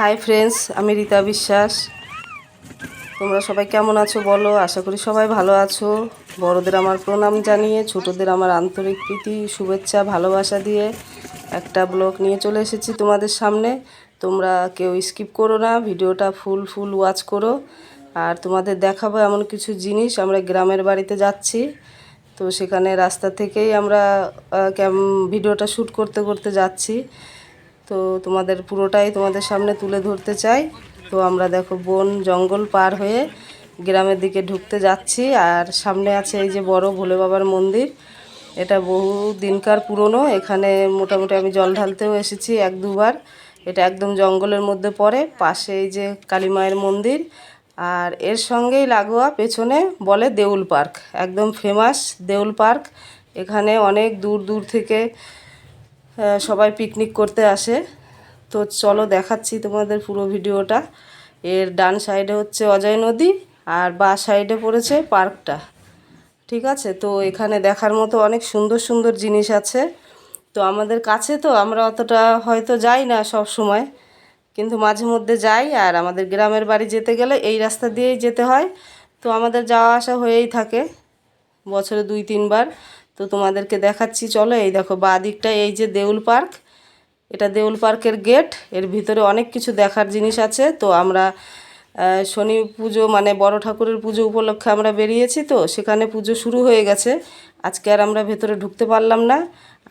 Hi friends আমি রীতা বিশ্বাস। তোমরা সবাই কেমন আছো বলো? আশা করি সবাই ভালো আছো। বড়দের আমার প্রণাম জানিয়ে, ছোটদের আমার আন্তরিক প্রীতি, শুভেচ্ছা, ভালোবাসা দিয়ে একটা ব্লগ নিয়ে চলে এসেছি তোমাদের সামনে। তোমরা কেউ স্কিপ করো না, ভিডিওটা ফুল ফুল ওয়াচ করো। আর তোমাদের দেখাবো এমন কিছু জিনিস, আমরা গ্রামের বাড়িতে যাচ্ছি। তো সেখানে রাস্তা থেকেই আমরা ভিডিওটা শ্যুট করতে করতে যাচ্ছি। তো তোমাদের পুরোটাই তোমাদের সামনে তুলে ধরতে চাই। তো আমরা দেখো বন জঙ্গল পার হয়ে গ্রামের দিকে ঢুকতে যাচ্ছি আর সামনে আছে এই যে বড় ভোলে বাবার মন্দির। এটা বহু দিনকার পুরনো, এখানে মোটামুটি আমি জল ঢালতেও এসেছি এক দুবার। এটা একদম জঙ্গলের মধ্যে পড়ে, পাশে এই যে কালী মায়ের মন্দির। আর এর সঙ্গেই লাগোয়া পেছনে বলে দেউল পার্ক, একদম ফেমাস দেউল পার্ক। এখানে অনেক দূর দূর থেকে সবাই পিকনিক করতে আসে। তো চলো দেখাচ্ছি তোমাদের পুরো ভিডিওটা। এর ডান সাইডে হচ্ছে অজয় নদী আর বা সাইডে পড়েছে পার্কটা ঠিক আছে? তো এখানে দেখার মতো অনেক সুন্দর সুন্দর জিনিস আছে। তো আমাদের কাছে তো আমরা অতটা হয়তো যাই না সব সময়। কিন্তু মাঝে মধ্যে যাই আর আমাদের গ্রামের বাড়ি যেতে গেলে এই রাস্তা দিয়েই যেতে হয়। তো আমাদের যাওয়া আসা হয়েই থাকে। বছরে দুই, তিনবার। তো তোমাদেরকে দেখাচ্ছি, চলো এই দেখো বা দিকটা এই যে দেউল পার্ক, এটা দেউল পার্কের গেট, এর ভিতরে অনেক কিছু দেখার জিনিস আছে। তো আমরা শনি পুজো মানে বড় ঠাকুরের পুজো উপলক্ষে আমরা বেরিয়েছি তো, সেখানে পুজো শুরু হয়ে গেছে। আজকে আর আমরা ভেতরে ঢুকতে পারলাম না।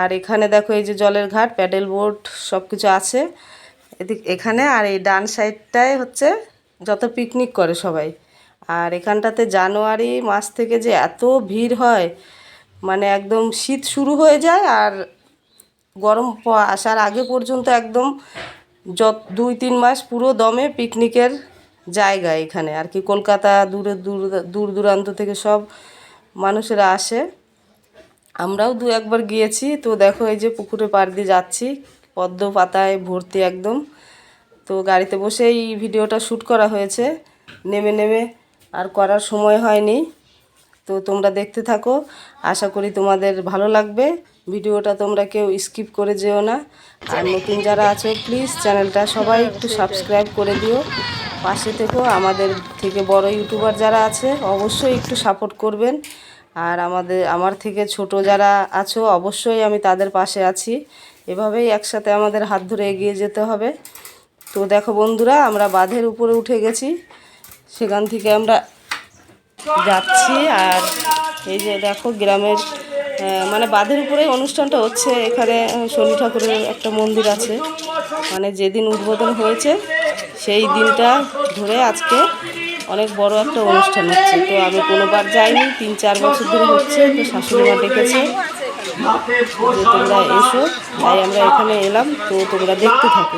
আর এখানে দেখো এই যে জলের ঘাট, প্যাডেল বোর্ড সব কিছু আছে। এদিক, এখানে আর এই ডান সাইডটায় হচ্ছে যত পিকনিক করে সবাই। আর এখানটাতে জানুয়ারি মাস থেকে যে এত ভিড় হয় মানে একদম শীত শুরু হয়ে যায় আর গরম আসার আগে পর্যন্ত একদম যত দুই, তিন মাস পুরো দমে পিকনিকের জায়গা এখানে। আর কি কলকাতা দূরে দূর দূর দূরান্ত থেকে সব মানুষেরা আসে। আমরাও দু একবার গিয়েছি। তো দেখো এই যে পুকুরে পাড় দিয়ে যাচ্ছি, পদ্ম পাতায় ভর্তি একদম। তো গাড়িতে বসেই ভিডিওটা শ্যুট করা হয়েছে। নেমে নেমে আর করার সময় হয়নি। তো তোমরা দেখতে থাকো। আশা করি তোমাদের ভালো লাগবে। ভিডিওটা তোমরা কেউ স্কিপ করে যেও না। আর নতুন যারা আছো প্লিজ চ্যানেলটা সবাই একটু সাবস্ক্রাইব করে দিও। পাশে থেকেও আমাদের থেকে বড় ইউটিউবার যারা আছে অবশ্যই একটু সাপোর্ট করবেন। আর আমাদের আমার থেকে ছোট যারা আছো অবশ্যই আমি তাদের পাশে আছি। এভাবেই একসাথে আমাদের হাত ধরে এগিয়ে যেতে হবে। তো দেখো বন্ধুরা আমরা বাঁধের উপরে উঠে গেছি। সেখান থেকে আমরা যাচ্ছি আর এই যে দেখো গ্রামের মানে বাঁধের উপরে অনুষ্ঠানটা হচ্ছে। এখানে শনি ঠাকুরের একটা মন্দির আছে। মানে যেদিন উদ্বোধন হয়েছে, সেই দিনটা ধরে আজকে অনেক বড় একটা অনুষ্ঠান হচ্ছে। তো আমি কোনোবার যাইনি, তিন চার বছর ধরে হচ্ছে, তো শাশুড়ি মা ডেকেছে। যে তোমরা এসো, তাই আমরা এখানে এলাম। তো তোমরা দেখতে থাকো।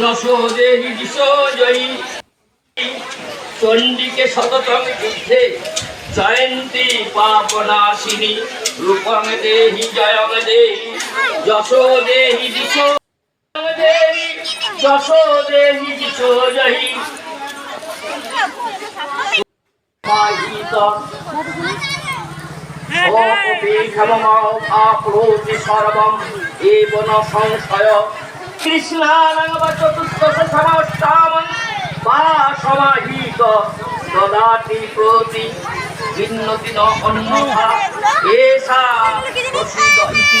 রূপং দেহি জয়ং দেহি যশো দেহি দিশো জয়ী চণ্ডিকে শততম যুদ্ধে জয়ন্তী পাপনাশিনী। রূপং দেহি জয়ং দেহি। যশো দেহি দিশো যশো দেহি দিশো অপেক্ষমমাপ্রোতি সর্বম। এব সংশয়। কৃষ্ণানং বা চতুর্দশ সমাষ্টাম বা সমাহিত দদাতি প্রতি ভিন্নতি ন অন্যথা এষা। প্রসিদ্ধ ইতি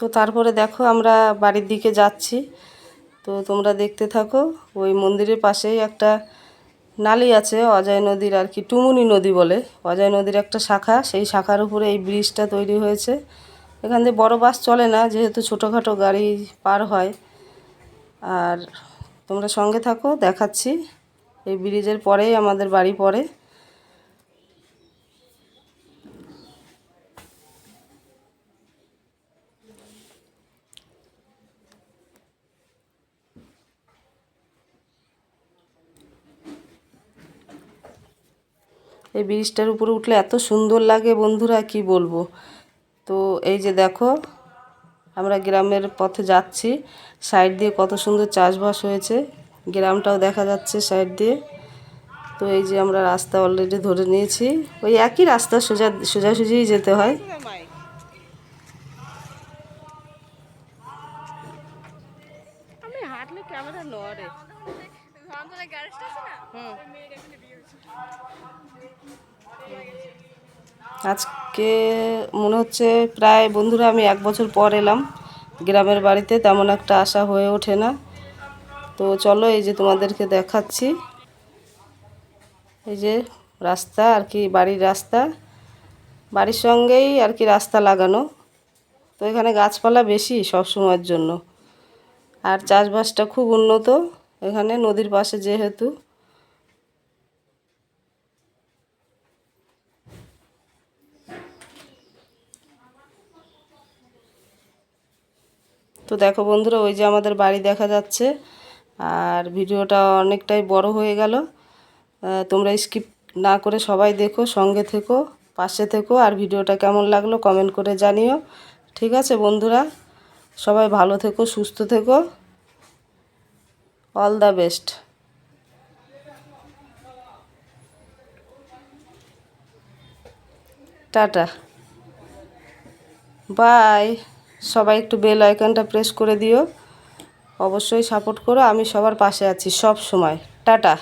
তো তারপরে দেখো আমরা বাড়ির দিকে যাচ্ছি। তো তোমরা দেখতে থাকো, ওই মন্দিরের পাশেই একটা নালি আছে, অজয় নদীর আর কি, টুমুনি নদী বলে। অজয় নদীর একটা শাখা, সেই শাখার উপরে এই ব্রিজটা তৈরি হয়েছে। এখান দিয়ে বড় বাস চলে না, যেহেতু ছোটোখাটো গাড়ি পার হয়। আর তোমরা সঙ্গে থাকো, দেখাচ্ছি। এই ব্রিজের পরেই আমাদের বাড়ি পড়ে। এই ব্রিজটার উপরে উঠলে এত সুন্দর লাগে বন্ধুরা কি বলব? তো এই যে দেখো আমরা গ্রামের পথে যাচ্ছি সাইড দিয়ে কত সুন্দর চাষবাস হয়েছে গ্রামটাও দেখা যাচ্ছে সাইড দিয়ে। তো এই যে আমরা রাস্তা অলরেডি ধরে নিয়েছি ওই একই রাস্তা সোজা সোজাসুজিই যেতে হয়। ক্যামেরা নড়ে। হুম। আজকে মনে হচ্ছে প্রায় বন্ধুরা আমি এক বছর পর এলাম। গ্রামের বাড়িতে তেমন একটা আশা হয়ে ওঠে না। তো চলো এই যে তোমাদেরকে দেখাচ্ছি। এই যে রাস্তা আর কি, বাড়ির রাস্তা। বাড়ির সঙ্গেই আর কি রাস্তা লাগানো। তো এখানে গাছপালা বেশি সব সময়ের জন্য। আর চাষবাসটা খুব উন্নত। এখানে নদীর পাশে যেহেতু তো দেখো বন্ধুরা, ওই যে আমাদের বাড়ি দেখা যাচ্ছে, আর ভিডিওটা অনেকটাই বড় হয়ে গেল। তোমরা স্কিপ না করে সবাই দেখো, সঙ্গে থেকো, পাশে থেকো, আর ভিডিওটা কেমন লাগল কমেন্ট করে জানিও। ঠিক আছে বন্ধুরা, সবাই ভালো থেকো, সুস্থ থেকো। All the best tata. Bye সবাই একটু বেল আইকনটা প্রেস করে দিও। অবশ্যই সাপোর্ট করো, আমি সবার পাশে আছি সব সময়। টাটা।